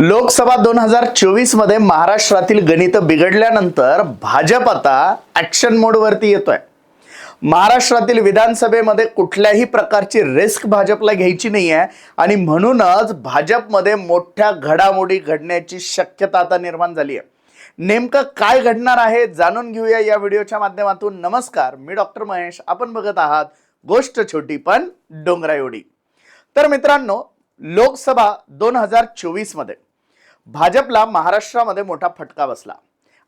लोकसभा दोन हजार चोवीसमध्ये महाराष्ट्रातील गणित बिघडल्यानंतर भाजप आता ऍक्शन मोडवरती येतोय. महाराष्ट्रातील विधानसभेमध्ये कुठल्याही प्रकारची रिस्क भाजपला घ्यायची नाही आहे आणि म्हणूनच भाजपमध्ये मोठ्या घडामोडी घडण्याची शक्यता आता निर्माण झाली आहे नेमकं काय घडणार आहे जाणून घेऊया या व्हिडिओच्या माध्यमातून. नमस्कार मी डॉक्टर महेश. आपण बघत आहात गोष्ट छोटी पण डोंगरा एवढी तर मित्रांनो लोकसभा दोन हजार चोवीसमध्ये भाजपला महाराष्ट्रामध्ये मोठा फटका बसला.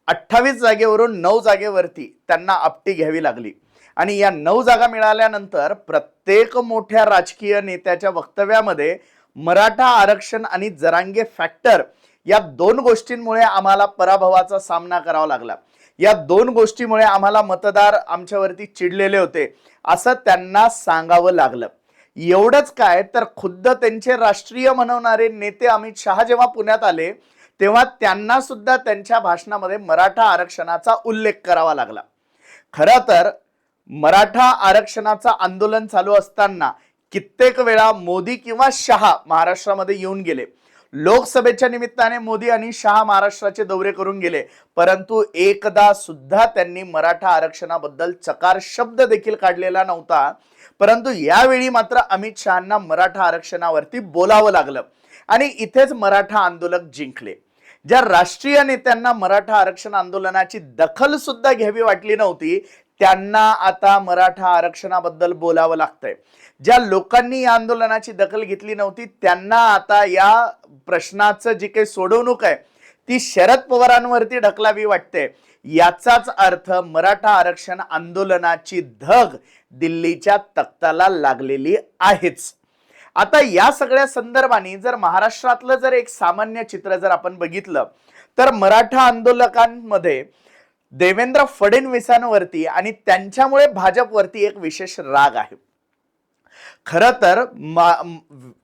अठ्ठावीस जागेवरून नऊ जागेवरती त्यांना आपटी घ्यावी लागली. आणि या नऊ जागा मिळाल्यानंतर प्रत्येक मोठ्या राजकीय नेत्याच्या वक्तव्यामध्ये मराठा आरक्षण आणि जरांगे फॅक्टर या दोन गोष्टींमुळे आम्हाला पराभवाचा सामना करावा लागला. या दोन गोष्टीमुळे आम्हाला मतदार आमच्यावरती चिडलेले होते. असं त्यांना सांगावं लागलं. एवढंच काय तर खुद्द त्यांचे राष्ट्रीय म्हणवणारे नेते अमित शहा जेव्हा पुण्यात आले तेव्हा त्यांना सुद्धा त्यांच्या भाषणामध्ये मराठा आरक्षणाचा उल्लेख करावा लागला. खरं तर मराठा आरक्षणाचं आंदोलन चालू असताना कित्येक वेळा मोदी किंवा शहा महाराष्ट्रामध्ये येऊन गेले. लोकसभेच्या निमित्ताने मोदी आणि शहा महाराष्ट्राचे दौरे करून गेले. परंतु एकदा सुद्धा त्यांनी मराठा आरक्षणाबद्दल चकार शब्द देखील काढलेला नव्हता. परंतु यावेळी मात्र अमित शहांना मराठा आरक्षणावरती बोलावं लागलं आणि इथेच मराठा आंदोलक जिंकले. ज्या राष्ट्रीय नेत्यांना मराठा आरक्षण आंदोलनाची दखल सुद्धा घ्यावी वाटली नव्हती त्यांना आता मराठा आरक्षणाबद्दल बोलावं लागतंय. ज्या लोकांनी या आंदोलनाची दखल घेतली नव्हती त्यांना आता या प्रश्नाचं जी काही सोडवणूक आहे ती शरद पवारांवरती ढकलावी वाटते. याचाच अर्थ मराठा आरक्षण आंदोलनाची धग दिल्लीच्या तख्ताला लागलेली आहेच. आता या सगळ्या संदर्भाने जर महाराष्ट्रातलं जर एक सामान्य चित्र जर आपण बघितलं तर मराठा आंदोलकांमध्ये देवेंद्र फडणवीसांवरती आणि त्यांच्यामुळे भाजपवरती एक विशेष राग आहे. खर तर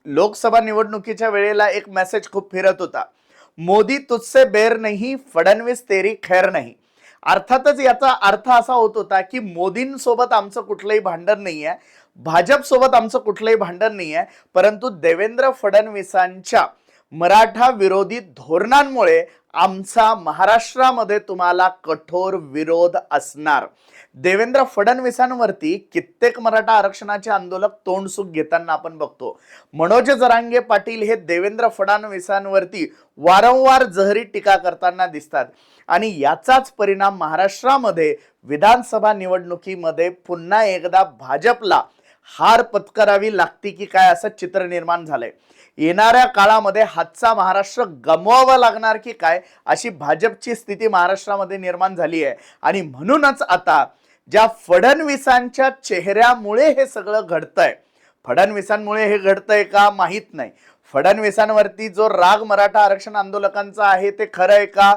लोकसभा निवडणुकीच्या वेळेला एक मेसेज खूप फिरत होता. मोदी तुझसे बेर नाही फडणवीस तेरी खैर नाही. अर्थातच याचा अर्थ असा होत होता की मोदींसोबत आमचं कुठलंही भांडण नाही आहे भाजपसोबत आमचं कुठलंही भांडण नाही आहे परंतु देवेंद्र फडणवीसांच्या मराठा विरोधी धोरणांमुळे आमचा महाराष्ट्रामध्ये तुम्हाला कठोर विरोध असणार. देवेंद्र फडणवीसांवरती कित्येक मराठा आरक्षणाचे आंदोलक तोंडसुख घेताना आपण बघतो. मनोज जरांगे पाटील हे देवेंद्र फडणवीसांवरती वारंवार जहरी टीका करताना दिसतात. आणि याचाच परिणाम महाराष्ट्रामध्ये विधानसभा निवडणुकीमध्ये पुन्हा एकदा भाजपला हार पत्करावी लागते की काय असं चित्र निर्माण झालंय. येणाऱ्या काळामध्ये हातचा महाराष्ट्र गमवावा लागणार की काय अशी भाजपची स्थिती महाराष्ट्रामध्ये निर्माण झाली आहे. आणि म्हणूनच आता ज्या फडणवीसांच्या चेहऱ्यामुळे हे सगळं घडतंय फडणवीसांमुळे हे घडतंय का माहीत नाही. फडणवीसांवरती जो राग मराठा आरक्षण आंदोलकांचा आहे ते खरं आहे का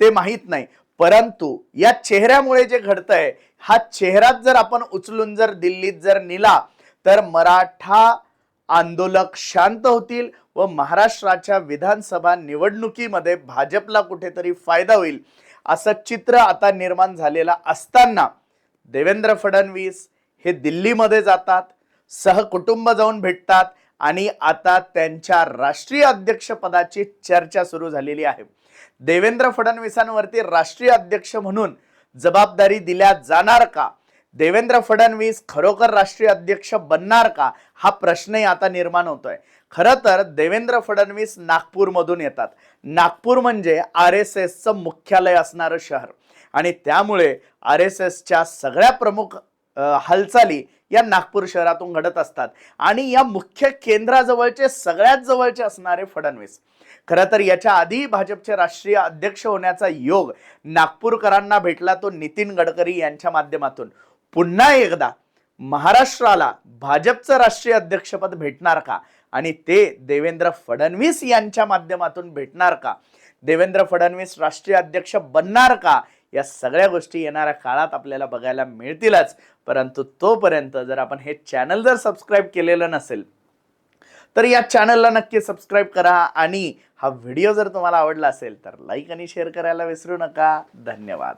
ते माहीत नाही. परंतु या चेहऱ्यामुळे जे घडतंय हा चेहराच जर आपण उचलून जर दिल्लीत जर नेला तर मराठा आंदोलक शांत होतील व महाराष्ट्राच्या विधानसभा निवडणुकीमध्ये भाजपला कुठेतरी फायदा होईल असं चित्र आता निर्माण झालेलं असताना देवेंद्र फडणवीस हे दिल्लीमध्ये जातात सहकुटुंब जाऊन भेटतात आणि आता त्यांच्या राष्ट्रीय अध्यक्षपदाची चर्चा सुरू झालेली आहे. देवेंद्र फडणवीसांवरती राष्ट्रीय अध्यक्ष म्हणून जबाबदारी दिल्या जाणार का? देवेंद्र फडणवीस खरोखर राष्ट्रीय अध्यक्ष बनणार का? हा प्रश्नही आता निर्माण होतोय. खरं तर देवेंद्र फडणवीस नागपूरमधून येतात. नागपूर म्हणजे आर एस एसचं मुख्यालय असणारं शहर. आणि त्यामुळे आर एस एसच्या सगळ्या प्रमुख हालचाली या नागपूर शहरातून घडत असतात. आणि या मुख्य केंद्राजवळचे सगळ्यात जवळचे असणारे फडणवीस. खरं तर याच्या आधी भाजपचे राष्ट्रीय अध्यक्ष होण्याचा योग नागपूरकरांना भेटला तो नितीन गडकरी यांच्या माध्यमातून. पुन्हा एकदा महाराष्ट्राला भाजपचं राष्ट्रीय अध्यक्षपद भेटणार का? आणि ते देवेंद्र फडणवीस यांच्या माध्यमातून भेटणार का? देवेंद्र फडणवीस राष्ट्रीय अध्यक्ष बनणार का? या सगळ्या गोष्टी येणाऱ्या काळात आपल्याला बघायला मिळतीलच. परंतु तोपर्यंत जर आपण हे चॅनल जर सबस्क्राईब केलेलं नसेल तर या चॅनलला नक्की सबस्क्राईब करा. आणि हा व्हिडिओ जर तुम्हाला आवडला असेल तर लाईक आणि शेअर करायला विसरू नका. धन्यवाद.